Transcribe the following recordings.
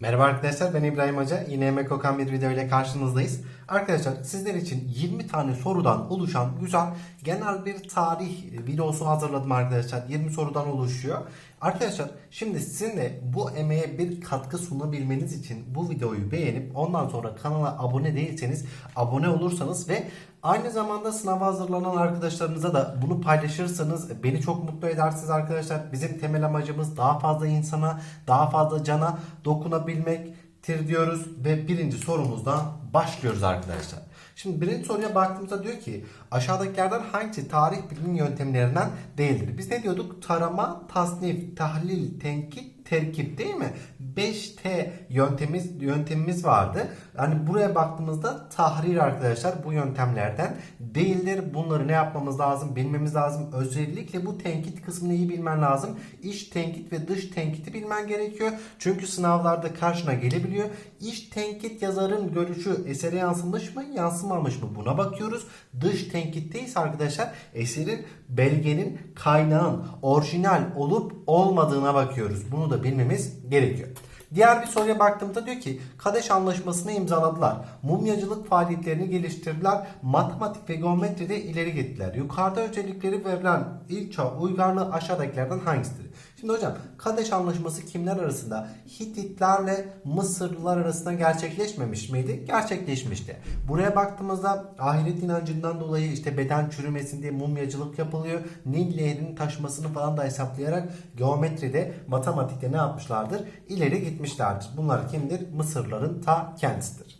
Merhaba arkadaşlar ben İbrahim Hoca. Yine Emek Okan bir video ile karşınızdayız. Arkadaşlar sizler için 20 tane sorudan oluşan güzel genel bir tarih videosu hazırladım arkadaşlar. 20 sorudan oluşuyor. Arkadaşlar şimdi sizin de bu emeğe bir katkı sunabilmeniz için bu videoyu beğenip ondan sonra kanala abone değilseniz abone olursanız ve Aynı zamanda sınava hazırlanan arkadaşlarınıza da bunu paylaşırsanız beni çok mutlu edersiniz arkadaşlar. Bizim temel amacımız daha fazla insana, daha fazla cana dokunabilmektir diyoruz ve birinci sorumuzdan başlıyoruz arkadaşlar. Şimdi birinci soruya baktığımızda diyor ki aşağıdakilerden hangisi tarih bilimi yöntemlerinden değildir? Biz ne diyorduk? Tarama, tasnif, tahlil, tenkit, terkip değil mi? 5T yöntemimiz yöntemimiz vardı. Yani buraya baktığımızda tahrir arkadaşlar bu yöntemlerden değildir. Bunları ne yapmamız lazım? Bilmemiz lazım. Özellikle bu tenkit kısmını iyi bilmen lazım. İç tenkit ve dış tenkiti bilmen gerekiyor. Çünkü sınavlarda karşına gelebiliyor. İç tenkit yazarın görüşü esere yansımış mı, yansımamış mı? Buna bakıyoruz. Dış tenkitte ise arkadaşlar eserin belgenin kaynağın orijinal olup olmadığına bakıyoruz. Bunu da bilmemiz gerekiyor. Diğer bir soruya baktığımda diyor ki Kadeş Anlaşması'nı imzaladılar. Mumyacılık faaliyetlerini geliştirdiler. Matematik ve geometride ileri gittiler. Yukarıda özellikleri verilen ilk çağ uygarlığı aşağıdakilerden hangisidir? Şimdi hocam Kadeş Anlaşması kimler arasında? Hititlerle Mısırlılar arasında gerçekleşmemiş miydi? Gerçekleşmişti. Buraya baktığımızda ahiret inancından dolayı işte beden çürümesin diye mumyacılık yapılıyor. Nil nehrinin taşmasını falan da hesaplayarak geometride, matematikte ne yapmışlardır? İleri gitmişlerdir. Bunlar kimdir? Mısırların ta kendisidir.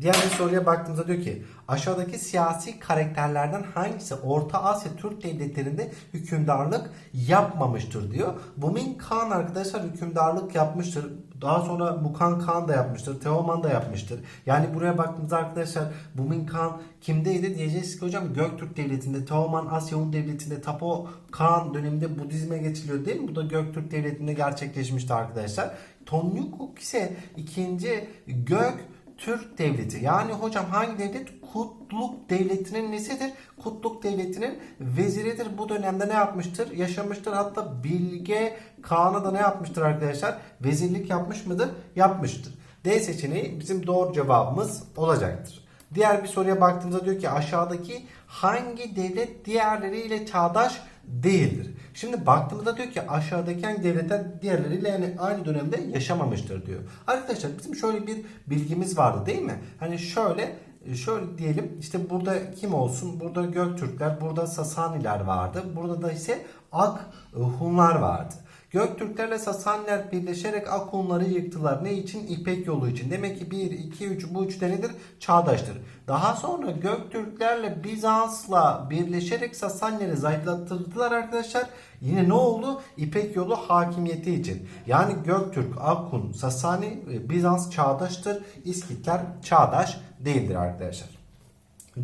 Diğer bir soruya baktığımızda diyor ki aşağıdaki siyasi karakterlerden hangisi Orta Asya Türk devletlerinde hükümdarlık yapmamıştır diyor. Bumin Khan arkadaşlar hükümdarlık yapmıştır. Daha sonra Mukan Khan da yapmıştır. Teoman da yapmıştır. Yani buraya baktığımızda arkadaşlar Bumin Khan kimdeydi diyeceğiz ki hocam Göktürk devletinde, Teoman Asya Hun devletinde, Tapo Khan döneminde Budizme geçiliyor değil mi? Bu da Göktürk devletinde gerçekleşmişti arkadaşlar. Tonyukuk ise ikinci Gök Türk devleti. Yani hocam hangi devlet? Kutluk devletinin nesidir? Kutluk devletinin veziridir. Bu dönemde ne yapmıştır? Yaşamıştır. Hatta Bilge Kağan'a da ne yapmıştır arkadaşlar? Vezirlik yapmış mıdır? Yapmıştır. D seçeneği bizim doğru cevabımız olacaktır. Diğer bir soruya baktığımızda diyor ki aşağıdaki hangi devlet diğerleriyle çağdaş değildir? Şimdi baktığımızda diyor ki aşağıdaki hangi devletler diğerleriyle yani aynı dönemde yaşamamıştır diyor. Arkadaşlar bizim şöyle bir bilgimiz vardı değil mi? Hani şöyle şöyle diyelim işte burada kim olsun? Burada Göktürkler, burada Sasaniler vardı. Burada da ise Ak Hunlar vardı. Göktürklerle Sasaniler birleşerek Ak Hunları yıktılar. Ne için? İpek yolu için. Demek ki 1, 2, 3 bu üç nedir? Çağdaştır. Daha sonra Göktürklerle Bizans'la birleşerek Sasanileri zayıflattırdılar arkadaşlar. Yine ne oldu? İpek yolu hakimiyeti için. Yani Göktürk, Akun, Sasani, Bizans çağdaştır. İskitler çağdaş değildir arkadaşlar.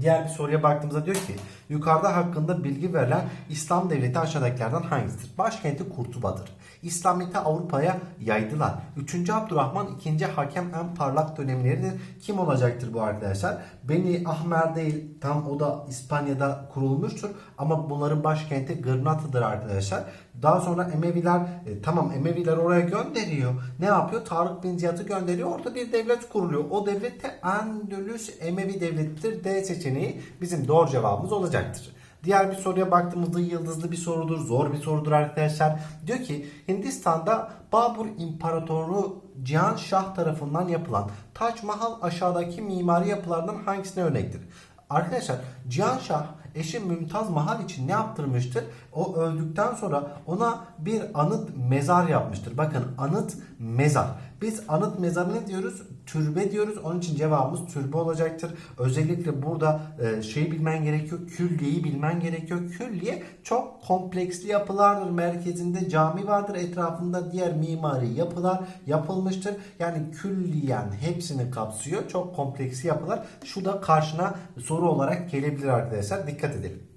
Diğer bir soruya baktığımızda diyor ki yukarıda hakkında bilgi verilen İslam devleti aşağıdakilerden hangisidir? Başkenti Kurtuba'dır. İslamiyet'i Avrupa'ya yaydılar. 3. Abdurrahman 2. hakem en parlak dönemleridir. Kim olacaktır bu arkadaşlar? Beni Ahmer değil tam o da İspanya'da kurulmuştur. Ama bunların başkenti Gırnatı'dır arkadaşlar. Daha sonra Emeviler e, tamam Emeviler oraya gönderiyor. Ne yapıyor? Tarık bin Ziyad'ı gönderiyor. Orada bir devlet kuruluyor. O devlet de Endülüs Emevi devletidir. D seçeneği bizim doğru cevabımız olacaktır. Diğer bir soruya baktığımızda yıldızlı bir sorudur, zor bir sorudur arkadaşlar. Diyor ki Hindistan'da Babur İmparatoru Cihan Şah tarafından yapılan Taç Mahal aşağıdaki mimari yapılardan hangisine örnektir? Arkadaşlar Cihan Şah eşi Mümtaz Mahal için ne yaptırmıştır? O öldükten sonra ona bir anıt mezar yapmıştır. Bakın anıt mezar. Biz anıt mezar ne diyoruz? Türbe diyoruz. Onun için cevabımız türbe olacaktır. Özellikle burada e, şeyi bilmen gerekiyor. Külliyeyi bilmen gerekiyor. Külliye çok kompleksli yapılardır. Merkezinde cami vardır. Etrafında diğer mimari yapılar yapılmıştır. Yani külliyen hepsini kapsıyor. Çok kompleksli yapılar. Şu da karşına soru olarak gelebilir arkadaşlar. Dikkat edelim.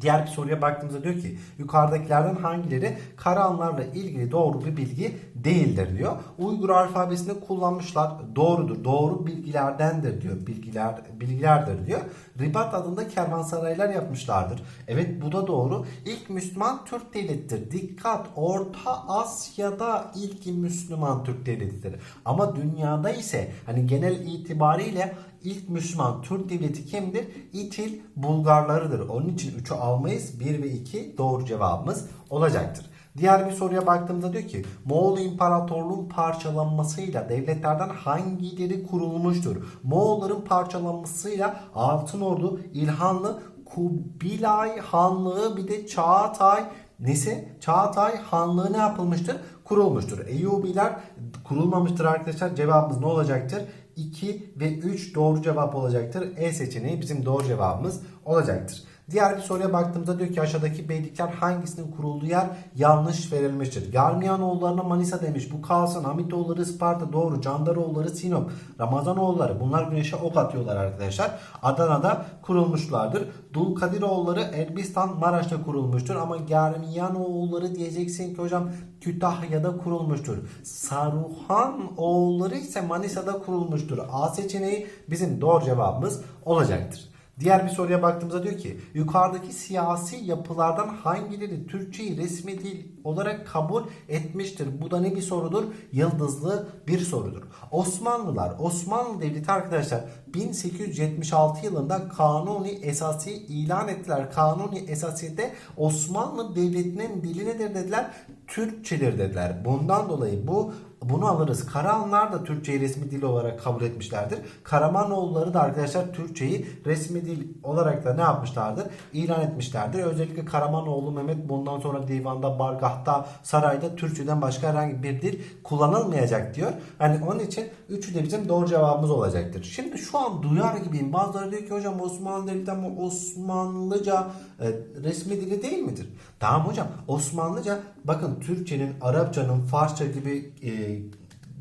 Diğer bir soruya baktığımızda diyor ki yukarıdakilerden hangileri Karahanlarla ilgili doğru bir bilgi değildir diyor. Uygur alfabesini kullanmışlar. Doğrudur. Doğru bilgilerdendir diyor. Bilgiler bilgilerdir diyor. Ribat adında kervansaraylar yapmışlardır. Evet bu da doğru. İlk Müslüman Türk devletidir. Dikkat Orta Asya'da ilk Müslüman Türk devletidir. Ama dünyada ise hani genel itibariyle ilk Müslüman Türk devleti kimdir? İtil Bulgarlarıdır. Onun için 3'ü almayız. 1 ve 2 doğru cevabımız olacaktır. Diğer bir soruya baktığımızda diyor ki Moğol İmparatorluğun parçalanmasıyla devletlerden hangileri kurulmuştur? Moğolların parçalanmasıyla Altınordu, İlhanlı, Kubilay Hanlığı bir de Çağatay nesi? Çağatay Hanlığı ne yapılmıştır? Kurulmuştur. Eyyubiler kurulmamıştır arkadaşlar. Cevabımız ne olacaktır? 2 ve 3 doğru cevap olacaktır. E seçeneği bizim doğru cevabımız olacaktır. Diğer bir soruya baktığımızda diyor ki aşağıdaki beylikler hangisinin kurulduğu yer yanlış verilmiştir. Garmiyanoğullarına Manisa demiş. Bu kalsın. Hamitoğulları Isparta doğru. Candaroğulları Sinop. Ramazanoğulları bunlar güneşe ok atıyorlar arkadaşlar. Adana'da kurulmuşlardır. Dulkadiroğulları Elbistan Maraş'ta kurulmuştur. Ama Garmiyanoğulları diyeceksin ki hocam Kütahya'da kurulmuştur. Saruhan oğulları ise Manisa'da kurulmuştur. A seçeneği bizim doğru cevabımız olacaktır. Diğer bir soruya baktığımızda diyor ki yukarıdaki siyasi yapılardan hangileri Türkçeyi resmi dil olarak kabul etmiştir? Bu da ne bir sorudur? Yıldızlı bir sorudur. Osmanlılar, Osmanlı Devleti arkadaşlar 1876 yılında Kanuni Esası ilan ettiler. Kanuni Esası'da Osmanlı Devleti'nin dili nedir dediler? Türkçedir dediler. Bundan dolayı bu bunu alırız. Karahanlar da Türkçeyi resmi dil olarak kabul etmişlerdir. Karamanoğulları da arkadaşlar Türkçeyi resmi dil olarak da ne yapmışlardır? İlan etmişlerdir. Özellikle Karamanoğlu Mehmet bundan sonra divanda, bargahta, sarayda Türkçeden başka herhangi bir dil kullanılmayacak diyor. Hani onun için üçü de bizim doğru cevabımız olacaktır. Şimdi şu an duyar gibiyim. Bazıları diyor ki hocam Osmanlı Devleti ama Osmanlıca e, resmi dili değil midir? Tamam hocam Osmanlıca bakın Türkçenin, Arapçanın, Farsça gibi e,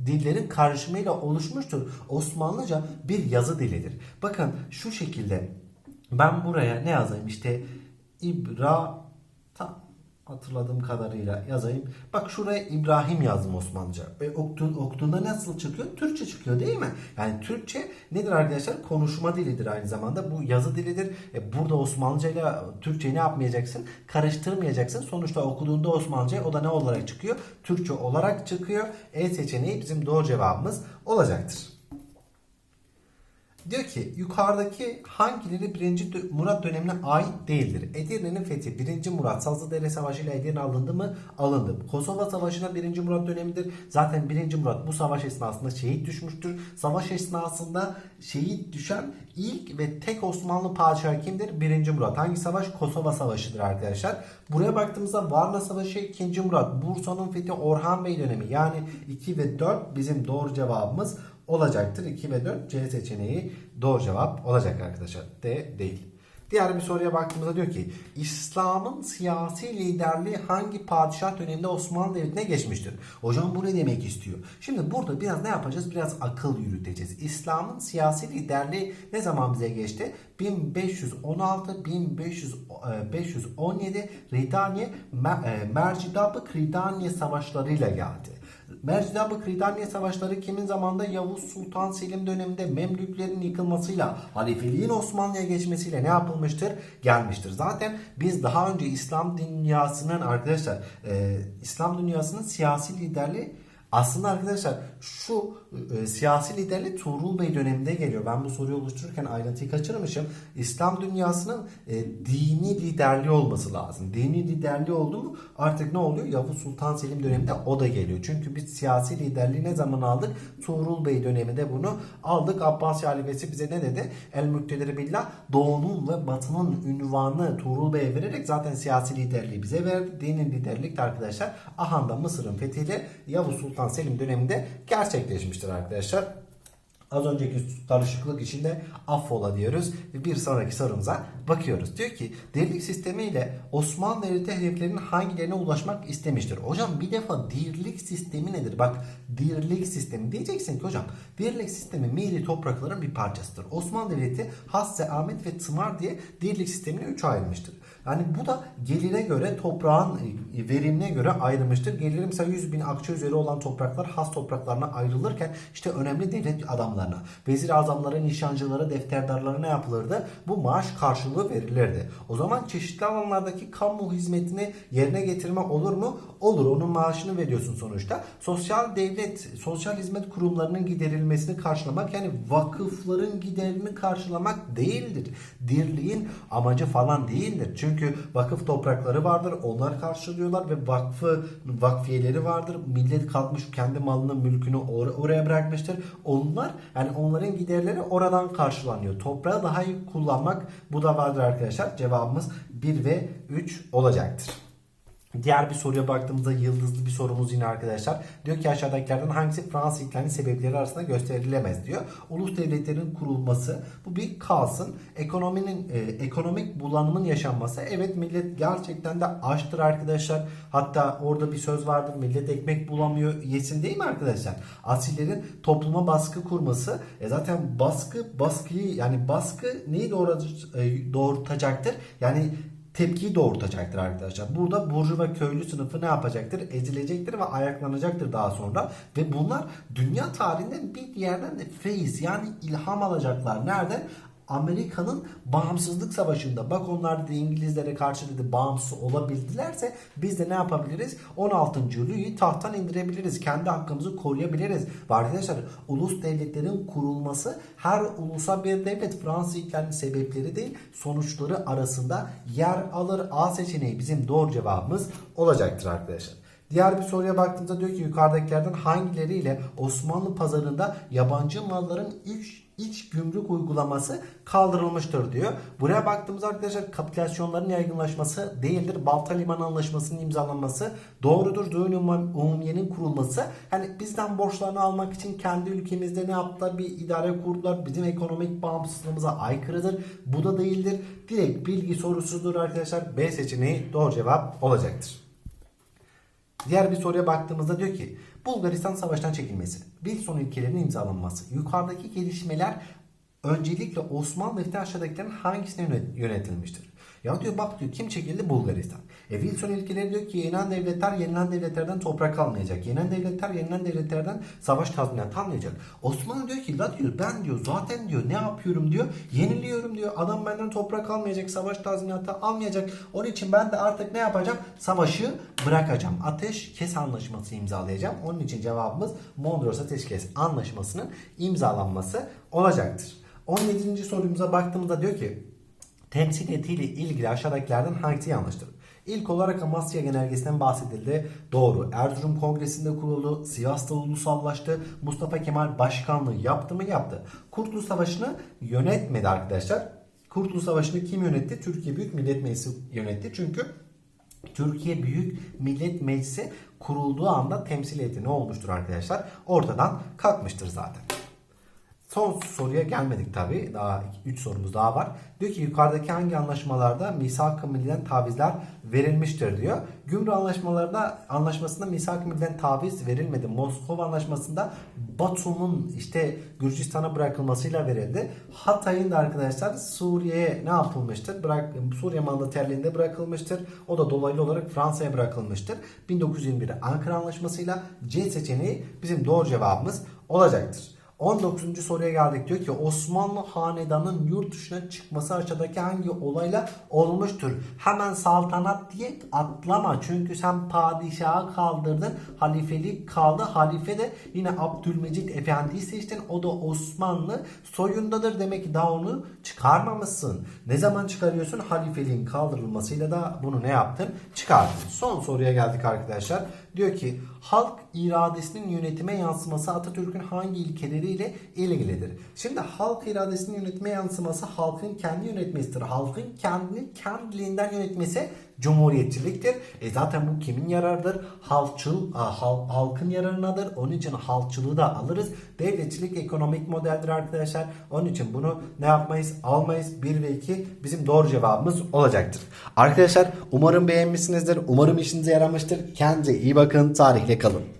dillerin karışımıyla oluşmuştur. Osmanlıca bir yazı dilidir. Bakın şu şekilde ben buraya ne yazayım işte İbra hatırladığım kadarıyla yazayım. Bak şuraya İbrahim yazdım Osmanlıca. E, oktu, okuduğunda nasıl çıkıyor? Türkçe çıkıyor değil mi? Yani Türkçe nedir arkadaşlar? Konuşma dilidir aynı zamanda. Bu yazı dilidir. E, burada Osmanlıca ile Türkçeyi ne yapmayacaksın? Karıştırmayacaksın. Sonuçta okuduğunda Osmanlıca o da ne olarak çıkıyor? Türkçe olarak çıkıyor. E seçeneği bizim doğru cevabımız olacaktır. Diyor ki yukarıdaki hangileri 1. Murat dönemine ait değildir? Edirne'nin fethi 1. Murat Sazlıdere Savaşı ile Edirne alındı mı? Alındı. Kosova Savaşı'na 1. Murat dönemidir. Zaten 1. Murat bu savaş esnasında şehit düşmüştür. Savaş esnasında şehit düşen ilk ve tek Osmanlı padişahı kimdir? 1. Murat. Hangi savaş? Kosova Savaşı'dır arkadaşlar. Buraya baktığımızda Varna Savaşı 2. Murat. Bursa'nın fethi Orhan Bey dönemi. Yani 2 ve 4 bizim doğru cevabımız olacaktır. 2 ve 4 C seçeneği doğru cevap olacak arkadaşlar. D değil. Diğer bir soruya baktığımızda diyor ki İslam'ın siyasi liderliği hangi padişah döneminde Osmanlı Devleti'ne geçmiştir? Hocam bu ne demek istiyor? Şimdi burada biraz ne yapacağız? Biraz akıl yürüteceğiz. İslam'ın siyasi liderliği ne zaman bize geçti? 1516 1517 Ridaniye Mercidabı Kridaniye savaşlarıyla geldi. Mercidabı Kridaniye savaşları kimin zamanında Yavuz Sultan Selim döneminde Memlüklerin yıkılmasıyla halifeliğin Osmanlı'ya geçmesiyle ne yapılmıştır? Gelmiştir. Zaten biz daha önce İslam dünyasının arkadaşlar e, İslam dünyasının siyasi liderliği aslında arkadaşlar şu e, siyasi liderlik Tuğrul Bey döneminde geliyor. Ben bu soruyu oluştururken ayrıntıyı kaçırmışım. İslam dünyasının e, dini liderliği olması lazım. Dini liderliği oldu mu artık ne oluyor? Yavuz Sultan Selim döneminde o da geliyor. Çünkü biz siyasi liderliği ne zaman aldık? Tuğrul Bey döneminde bunu aldık. Abbasi halifesi bize ne dedi? El müktedir billah doğunun ve batının ünvanı Tuğrul Bey'e vererek zaten siyasi liderliği bize verdi. Dini liderlik de arkadaşlar Ahan'da Mısır'ın fethiyle Yavuz Sultan Selim döneminde gerçekleşmiştir arkadaşlar. Az önceki karışıklık içinde affola diyoruz ve bir sonraki sorumuza bakıyoruz. Diyor ki dirlik sistemiyle Osmanlı Devleti hedeflerinin hangilerine ulaşmak istemiştir? Hocam bir defa dirlik sistemi nedir? Bak dirlik sistemi diyeceksin ki hocam dirlik sistemi milli toprakların bir parçasıdır. Osmanlı Devleti Hasse, Ahmet ve Tımar diye dirlik sistemini üçe ayırmıştır. Yani bu da gelire göre toprağın e, verimine göre ayrılmıştır. Geliri mesela 100 bin akçe üzeri olan topraklar has topraklarına ayrılırken işte önemli devlet adamlarına, vezir azamlara, nişancılara, defterdarlara ne yapılırdı? Bu maaş karşılığı verilirdi. O zaman çeşitli alanlardaki kamu hizmetini yerine getirme olur mu? Olur. Onun maaşını veriyorsun sonuçta. Sosyal devlet, sosyal hizmet kurumlarının giderilmesini karşılamak yani vakıfların giderini karşılamak değildir. Dirliğin amacı falan değildir. Çünkü vakıf toprakları vardır. Onlar karşılıyorlar ve vakfı vakfiyeleri vardır. Millet kalkmış kendi malını, mülkünü or- oraya bırakmıştır. Onlar yani onların giderleri oradan karşılanıyor. Toprağı daha iyi kullanmak bu da vardır arkadaşlar. Cevabımız 1 ve 3 olacaktır. Diğer bir soruya baktığımızda yıldızlı bir sorumuz yine arkadaşlar. Diyor ki aşağıdakilerden hangisi Fransız ihlalinin sebepleri arasında gösterilemez diyor. Ulus devletlerin kurulması bu bir kalsın. Ekonominin e, ekonomik bulanımın yaşanması. Evet millet gerçekten de açtır arkadaşlar. Hatta orada bir söz vardır. Millet ekmek bulamıyor yesin değil mi arkadaşlar? Asillerin topluma baskı kurması. E zaten baskı baskıyı yani baskı neyi e, doğurtacaktır? Yani tepkiyi doğurtacaktır arkadaşlar. Burada burcu ve köylü sınıfı ne yapacaktır? Ezilecektir ve ayaklanacaktır daha sonra. Ve bunlar dünya tarihinden bir yerden de feyiz yani ilham alacaklar. Nereden? Amerika'nın bağımsızlık savaşında bak onlar dedi İngilizlere karşı dedi bağımsız olabildilerse biz de ne yapabiliriz? 16. Louis'i tahttan indirebiliriz. Kendi hakkımızı koruyabiliriz. Ve arkadaşlar ulus devletlerin kurulması her ulusa bir devlet Fransız ihlalinin sebepleri değil sonuçları arasında yer alır. A seçeneği bizim doğru cevabımız olacaktır arkadaşlar. Diğer bir soruya baktığımızda diyor ki yukarıdakilerden hangileriyle Osmanlı pazarında yabancı malların iç, iç gümrük uygulaması kaldırılmıştır diyor. Buraya baktığımızda arkadaşlar kapitülasyonların yaygınlaşması değildir. Balta Liman Anlaşması'nın imzalanması doğrudur. Düğün Umumiye'nin kurulması. Yani bizden borçlarını almak için kendi ülkemizde ne yaptılar? Bir idare kurdular. Bizim ekonomik bağımsızlığımıza aykırıdır. Bu da değildir. Direkt bilgi sorusudur arkadaşlar. B seçeneği doğru cevap olacaktır. Diğer bir soruya baktığımızda diyor ki Bulgaristan savaştan çekilmesi, Wilson ilkelerinin imzalanması, yukarıdaki gelişmeler öncelikle Osmanlı lehine aşağıdakilerin hangisine yönet- yönetilmiştir? Ya diyor bak diyor kim çekildi? Bulgaristan. E Wilson ilkeleri diyor ki yenilen devletler yenilen devletlerden toprak almayacak. Yenilen devletler yenilen devletlerden savaş tazminatı almayacak. Osmanlı diyor ki la diyor ben diyor zaten diyor ne yapıyorum diyor yeniliyorum diyor. Adam benden toprak almayacak savaş tazminatı almayacak. Onun için ben de artık ne yapacağım? Savaşı bırakacağım. Ateş kes anlaşması imzalayacağım. Onun için cevabımız Mondros Ateşkes Anlaşması'nın imzalanması olacaktır. 17. sorumuza baktığımızda diyor ki temsiliyetiyle ilgili aşağıdakilerden hangisi yanlıştır? İlk olarak Amasya Genelgesi'nden bahsedildi. Doğru. Erzurum Kongresi'nde kuruldu. Sivas'ta ulusallaştı. Mustafa Kemal başkanlığı yaptı mı? Yaptı. Kurtuluş Savaşı'nı yönetmedi arkadaşlar. Kurtuluş Savaşı'nı kim yönetti? Türkiye Büyük Millet Meclisi yönetti. Çünkü Türkiye Büyük Millet Meclisi kurulduğu anda temsiliyeti ne olmuştur arkadaşlar? Ortadan kalkmıştır zaten. Son soruya gelmedik tabi. Daha 3 sorumuz daha var. Diyor ki yukarıdaki hangi anlaşmalarda misak-ı milliden tavizler verilmiştir diyor. Gümrük anlaşmalarında anlaşmasında misak-ı milliden taviz verilmedi. Moskova anlaşmasında Batum'un işte Gürcistan'a bırakılmasıyla verildi. Hatay'ın da arkadaşlar Suriye'ye ne yapılmıştır? Bırak, Suriye mandaterliğinde bırakılmıştır. O da dolaylı olarak Fransa'ya bırakılmıştır. 1921 Ankara Anlaşması'yla C seçeneği bizim doğru cevabımız olacaktır. 19. soruya geldik. Diyor ki Osmanlı hanedanın yurt dışına çıkması aşağıdaki hangi olayla olmuştur? Hemen saltanat diye atlama. Çünkü sen padişahı kaldırdın. Halifelik kaldı. Halife de yine Abdülmecit Efendi'yi seçtin. O da Osmanlı soyundadır. Demek ki daha onu çıkarmamışsın. Ne zaman çıkarıyorsun? Halifeliğin kaldırılmasıyla da bunu ne yaptın? Çıkardın. Son soruya geldik arkadaşlar. Diyor ki halk iradesinin yönetime yansıması Atatürk'ün hangi ilkeleriyle ilgilidir? Şimdi halk iradesinin yönetime yansıması halkın kendi yönetmesidir. Halkın kendini kendiliğinden yönetmesi Cumhuriyetçiliktir. E zaten bu kimin yararıdır? Halkçıl, a, hal- halkın yararınadır. Onun için halkçılığı da alırız. Devletçilik ekonomik modeldir arkadaşlar. Onun için bunu ne yapmayız? Almayız. 1 ve 2 bizim doğru cevabımız olacaktır. Arkadaşlar umarım beğenmişsinizdir. Umarım işinize yaramıştır. Kendinize iyi bakın. Tarihle kalın.